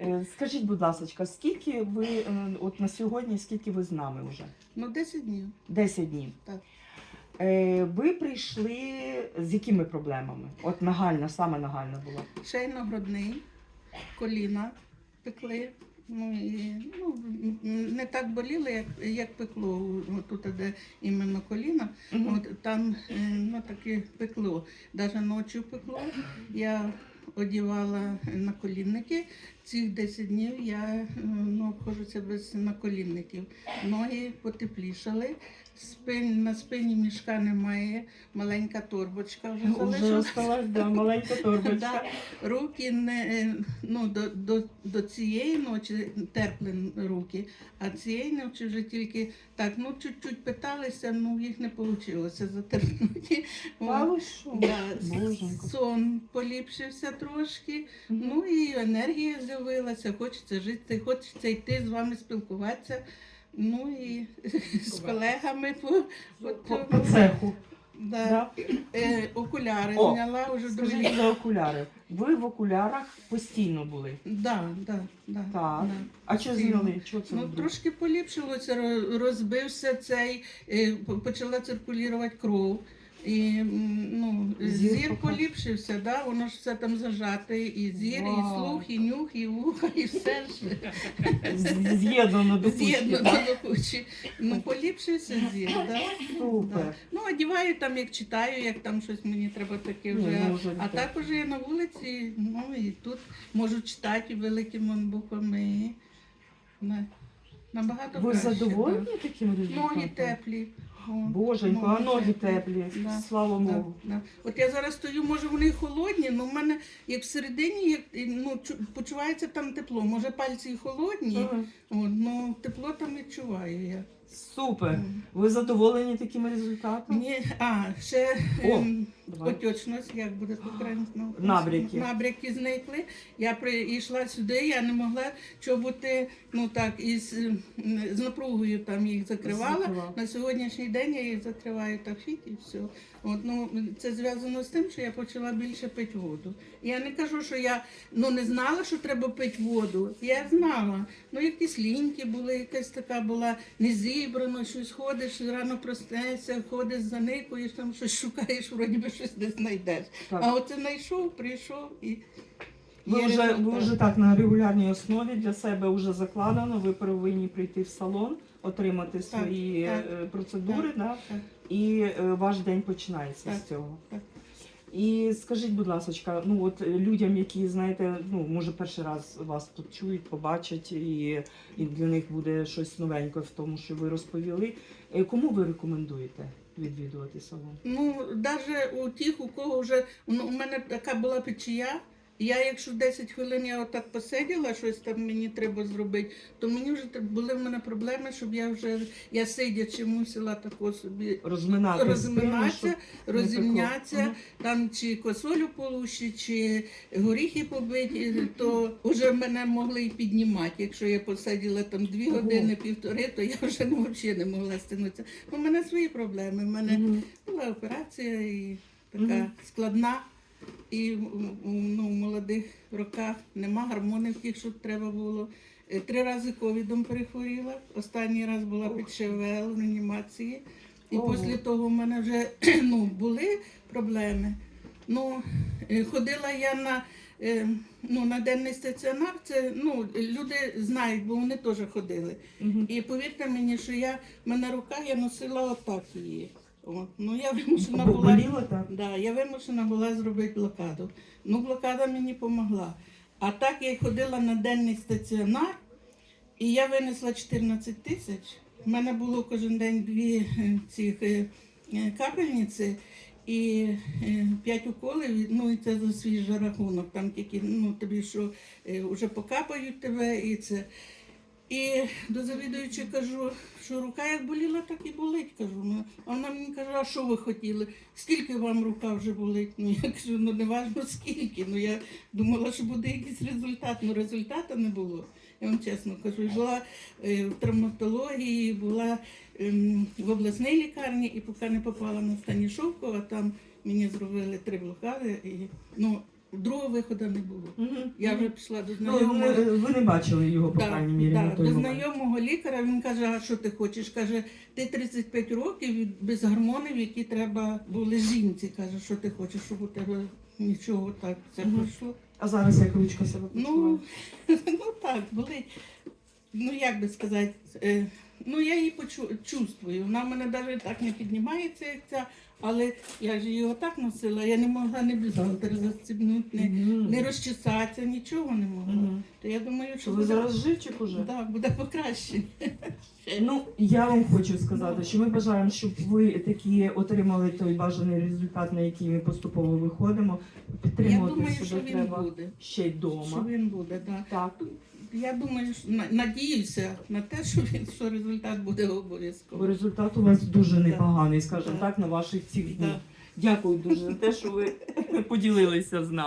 Е, Скажіть, будь ласка, скільки ви е, от на сьогодні, скільки ви з нами вже? Ну, 10 днів. 10 днів. Так. Е, Ви прийшли з якими проблемами? От нагальна, саме нагальна була. Шейно-грудний, коліна пекли. Ну, і, ну, не так боліло, як, як пекло. Тут, де іменно коліна, Мгм. от там ну, таке пекло. Навіть ночі пекло. Я одягала наколінники. Цих 10 днів я ну, обходжуся без наколінників. Ноги потеплішали, спин, на спині мішка немає, маленька торбочка вже осталась да, маленька торбочка. Да, руки не е, ну, до, до, до цієї ночі терпли руки, а цієї ночі вже тільки так, ну чуть-чуть питалися, ну їх не вийшло затерпнути. Сон поліпшився трошки, ну і енергія з'явилася, хочеться жити, хочеться йти з вами спілкуватися. Ну і з колегами по, по, По, цеху. Да. Е, окуляри О, зняла вже. Скажіть за окуляри. Ви в окулярах постійно були. Да, да, да, Так. да. А що зняли? Чого це Ну, вдруг? трошки поліпшилося, ро- розбився цей, е, почала циркулювати кров. І ну, Зір зір, поліпшився, да? воно ж все там зажате, і зір, Вау. і слух, і нюх, і вуха, і все ж З'єднано до кучки, з'єднано до кучі. Ну, поліпшився зір, да? Супер. Да. Ну, одіваю там, як читаю, як там щось мені треба таке вже. ну, вже а так. так я на вулиці, ну і тут можу читати великими буквами. На, набагато Ви краще, задоволені да. таким результатом? Ноги теплі. Боженько, а ноги теплі. Да. Слава Богу. да. От я зараз стою, може вони холодні, але в мене як всередині як, ну, чу- почувається там тепло. Може пальці і холодні, Ага. от, ну тепло там відчуваю я. Супер. Ви задоволені таким результатом? Ні, а, ще О, ем, Давай. отечність, як буде по-українському? Набряки. Набряки зникли. Я прийшла сюди, я не могла чого бути, ну так, із, м, з напругою там їх закривала. Закривала. На сьогоднішній день я їх закриваю так фіт і все. От, ну, це зв'язано з тим, що я почала більше пити воду. Я не кажу, що я ну, не знала, що треба пити воду. Я знала. Ну, якісь ліньки були, якась така була незібрано, щось ходиш, рано проснешся, ходиш за никою, там щось шукаєш, вроді би щось десь знайдеш. Так. А оце знайшов, прийшов і. Ви вже, ви вже так на регулярній основі для себе вже закладено, ви повинні прийти в салон, отримати свої так, е, процедури, да? так. і е, ваш день починається Так, з цього. так. І скажіть, будь ласка, ну от людям, які знаєте, ну може перший раз вас тут чують, побачать, і, і для них буде щось новеньке в тому, що ви розповіли. е, Кому ви рекомендуєте відвідувати салон? Ну, навіть у тих, у кого вже ну, у мене така була печія. Я, якщо 10 хвилин я отак посиділа, щось там мені треба зробити, то мені вже так були в мене проблеми, щоб я вже я сидячи мусила тако собі Розминати розминатися, не розімнятися, там чи косолю полущі, чи горіхи побиті, то вже мене могли і піднімати. Якщо я посиділа там дві Ого. години, півтори, то я вже ну, взагалі не могла стягнутися. У мене свої проблеми. У мене Мгм. була операція і така Мгм. складна. І ну, в молодих роках нема гормонів тих, що треба було. Е, Три рази ковідом перехворіла. Останній раз була під ШВЛ в реанімації. І Ого. після того в мене вже ну, були проблеми. Ну, е, ходила я на, е, ну, на денний стаціонар, це ну, люди знають, бо вони теж ходили. Мгм. І повірте мені, що я в мене рука, я носила отак її. Ну, я вимушена була. Так? Да, я вимушена була зробити блокаду. Ну, блокада мені допомогла. А так я ходила на денний стаціонар, і я винесла 14 тисяч. У мене було кожен день дві е, цих е, е, капельниці і п'ять уколів, ну і це за свій же рахунок. Там тільки ну, тобі що вже покапають тебе і це. І до завідуючої кажу, що рука як боліла, так і болить. Кажу. Ну, вона мені каже, а що ви хотіли? Скільки вам рука вже болить? Ну я кажу, ну не важно скільки. Ну я думала, що буде якийсь результат. Ну результату не було. Я вам чесно кажу, була е, в травматології, була ем, в обласній лікарні, і поки не попала на Станішовку, а там мені зробили три блокади. І, ну, другого виходу не було. Мгм. Я вже пішла до Ну, знайомого. ви, ви не бачили його, по Да, крайній мірі, да, на той до момент. знайомого лікаря він каже, а що ти хочеш? Каже, ти 35 років без гормонів, які треба були жінці. Каже, що ти хочеш, щоб у тебе нічого так це Мгм. пройшло. А зараз як ручка себе почуває? Ну, ну так, болить. Ну як би сказати, е, ну я її почу, чувствую. Вона в мене навіть так не піднімається, як ця, але я ж її отак носила, я не могла не бюстгальтер застібнути, не, не розчесатися, нічого не могла. Мгм. То я думаю, що Що ви буде, зараз живчик уже? да, буде покращення. Ну, я вам хочу сказати, що ми бажаємо, щоб ви такі отримали той бажаний результат, на який ми поступово виходимо. Я Підтримувати думаю, що себе він треба буде. ще й Що вдома. він буде, да. Так, Я думаю, що на- надіюся на те, що він що результат буде бо обов'язково. результат у вас дуже непоганий, скажімо так, на ваших цих Да. Дякую дуже за те, що ви поділилися з нами.